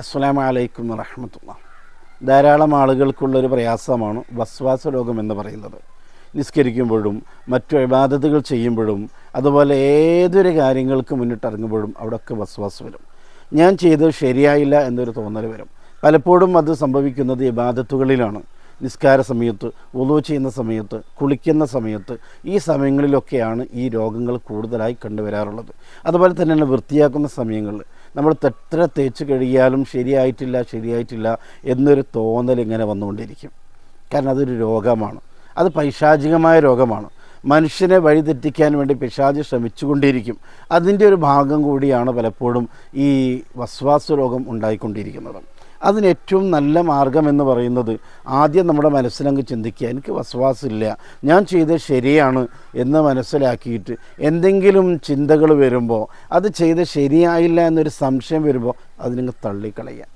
അസ്സലാമു അലൈക്കും വറഹമത്തുള്ള. ധാരാളം ആളുകൾക്കുള്ളൊരു പ്രയാസമാണ് വസ്വാസ രോഗം എന്ന് പറയുന്നത്. നിസ്കരിക്കുമ്പോഴും മറ്റു ഇബാദത്തുകൾ ചെയ്യുമ്പോഴും അതുപോലെ ഏതൊരു കാര്യങ്ങൾക്ക് മുന്നിട്ടിറങ്ങുമ്പോഴും അവിടെയൊക്കെ വസ്വാസ് വരും. ഞാൻ ചെയ്തത് ശരിയായില്ല എന്നൊരു തോന്നൽ വരും. പലപ്പോഴും അത് സംഭവിക്കുന്നത് ഇബാദത്തുകളിലാണ്. നിസ്കാര സമയത്ത് ഒതു ചെയ്യുന്ന സമയത്ത് കുളിക്കുന്ന സമയത്ത് ഈ സമയങ്ങളിലൊക്കെയാണ് ഈ രോഗങ്ങൾ കൂടുതലായി കണ്ടുവരാറുള്ളത്. അതുപോലെ തന്നെയാണ് വൃത്തിയാക്കുന്ന സമയങ്ങളിൽ നമ്മൾ എത്ര തേച്ച് കഴിയാലും ശരിയായിട്ടില്ല ശരിയായിട്ടില്ല എന്നൊരു തോന്നൽ ഇങ്ങനെ വന്നുകൊണ്ടിരിക്കും. കാരണം അതൊരു രോഗമാണ്. അത് പൈശാചികമായ രോഗമാണ്. മനുഷ്യനെ വഴിതെറ്റിക്കാൻ വേണ്ടി പിശാചി ശ്രമിച്ചുകൊണ്ടിരിക്കും. അതിന്റെ ഒരു ഭാഗം കൂടിയാണ് പലപ്പോഴും ഈ വസ്വാസ രോഗം ഉണ്ടായിക്കൊണ്ടിരിക്കുന്നത്. അതിന് ഏറ്റവും നല്ല മാർഗം എന്ന് പറയുന്നത് ആദ്യം നമ്മുടെ മനസ്സിലങ്ങ് ചിന്തിക്കുക എനിക്ക് വസ്വാസില്ല ഞാൻ ചെയ്തത് ശരിയാണ് എന്ന് മനസ്സിലാക്കിയിട്ട് എന്തെങ്കിലും ചിന്തകൾ വരുമ്പോൾ അത് ചെയ്ത് ശരിയായില്ല എന്നൊരു സംശയം വരുമ്പോൾ അതിനങ്ങ് തള്ളിക്കളയുക.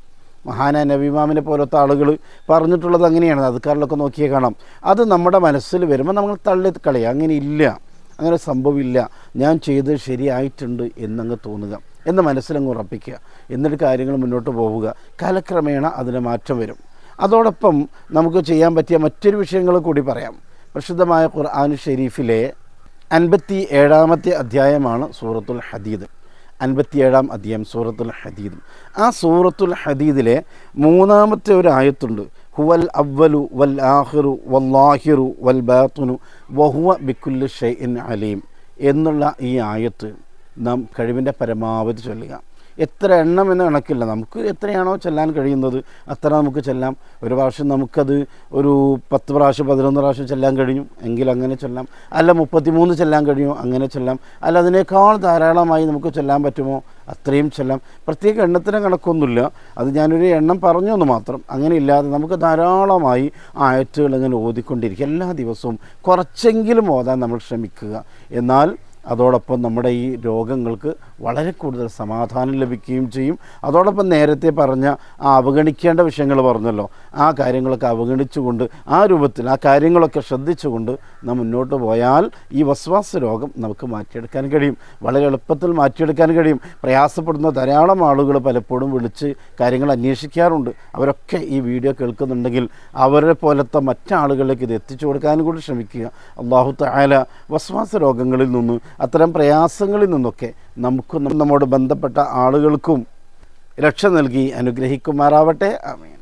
മഹാനായ നബിമാമിനെ പോലത്തെ ആളുകൾ പറഞ്ഞിട്ടുള്ളത് അങ്ങനെയാണ്. അതുക്കാരിലൊക്കെ നോക്കിയേ കാണാം. അത് നമ്മുടെ മനസ്സിൽ വരുമ്പോൾ നമ്മൾ തള്ളി തള്ളിക്കളയുക അങ്ങനെ ഇല്ല. അങ്ങനെ സംഭവമില്ല ഞാൻ ചെയ്തത് ശരിയായിട്ടുണ്ട് എന്നങ്ങ് തോന്നുക. എന്ന് മനസ്സിലങ്ങ് ഉറപ്പിക്കുക. എന്നിട്ട് കാര്യങ്ങൾ മുന്നോട്ട് പോവുക. കാലക്രമേണ അതിന് മാറ്റം വരും. അതോടൊപ്പം നമുക്ക് ചെയ്യാൻ പറ്റിയ മറ്റൊരു വിഷയങ്ങൾ കൂടി പറയാം. പ്രസിദ്ധമായ ഖുർആൻ ഷെരീഫിലെ അൻപത്തി ഏഴാമത്തെ അധ്യായമാണ് സൂറത്തുൽ ഹദീദ്. അൻപത്തിയേഴാം അധ്യായം സൂറത്തുൽ ഹദീദ്. ആ സൂറത്തുൽ ഹദീദിലെ മൂന്നാമത്തെ ഒരു ആയത്തുണ്ട്. ഹുവൽ അവ്വലു വൽ ആഹിറു വല്ലാഹിറു വൽ ബാത്തുനു വഹുവ ബിക്കുല്ലു ഷൈഇൻ അലീം എന്നുള്ള ഈ ആയത്ത് നാം കഴിവിന്റെ പരമാവധി ചൊല്ലുക. എത്ര എണ്ണം എന്ന് കണക്കില്ല. നമുക്ക് എത്രയാണോ ചെല്ലാൻ കഴിയുന്നത് അത്ര നമുക്ക് ചെല്ലാം. ഒരു പ്രാവശ്യം നമുക്കത് ഒരു പത്ത് പ്രാവശ്യം പതിനൊന്ന് പ്രാവശ്യം ചെല്ലാൻ കഴിയും. എങ്കിൽ അങ്ങനെ ചെല്ലാം. അല്ല മുപ്പത്തിമൂന്ന് ചെല്ലാൻ കഴിയും. അങ്ങനെ ചെല്ലാം. അല്ല അതിനേക്കാൾ ധാരാളമായി നമുക്ക് ചെല്ലാൻ പറ്റുമോ? അത്രയും ചെല്ലാം. പ്രത്യേക എണ്ണത്തിന് കണക്കൊന്നുമില്ല. അത് ഞാനൊരു എണ്ണം പറഞ്ഞു എന്ന് മാത്രം. അങ്ങനെ ഇല്ലാതെ നമുക്ക് ധാരാളമായി ആയറ്റുകൾ ഇങ്ങനെ ഓതിക്കൊണ്ടിരിക്കുക എല്ലാ ദിവസവും കുറച്ചെങ്കിലും ഓതാൻ നമ്മൾ ശ്രമിക്കുക. എന്നാൽ അതോടൊപ്പം നമ്മുടെ ഈ രോഗങ്ങൾക്ക് വളരെ കൂടുതൽ സമാധാനം ലഭിക്കുകയും ചെയ്യും. അതോടൊപ്പം നേരത്തെ പറഞ്ഞ ആ അവഗണിക്കേണ്ട വിഷയങ്ങൾ പറഞ്ഞല്ലോ. ആ കാര്യങ്ങളൊക്കെ അവഗണിച്ചുകൊണ്ട് ആ രൂപത്തിൽ ആ കാര്യങ്ങളൊക്കെ ശ്രദ്ധിച്ചുകൊണ്ട് നാം മുന്നോട്ട് പോയാൽ ഈ വസ്വാസ രോഗം നമുക്ക് മാറ്റിയെടുക്കാൻ കഴിയും. വളരെ എളുപ്പത്തിൽ മാറ്റിയെടുക്കാൻ കഴിയും. പ്രയാസപ്പെടുന്ന ധാരാളം ആളുകൾ പലപ്പോഴും വിളിച്ച് കാര്യങ്ങൾ അന്വേഷിക്കാറുണ്ട്. അവരൊക്കെ ഈ വീഡിയോ കേൾക്കുന്നുണ്ടെങ്കിൽ അവരെ പോലത്തെ മറ്റാളുകളിലേക്ക് ഇത് എത്തിച്ചു കൊടുക്കാനും കൂടി ശ്രമിക്കുക. അള്ളാഹു തായാല വസ്വാസ രോഗങ്ങളിൽ നിന്ന് അത്തരം പ്രയാസങ്ങളിൽ നിന്നൊക്കെ നമുക്കും നമ്മോട് ബന്ധപ്പെട്ട ആളുകൾക്കും രക്ഷ നൽകി അനുഗ്രഹിക്കുമാറാവട്ടെ. ആമീൻ.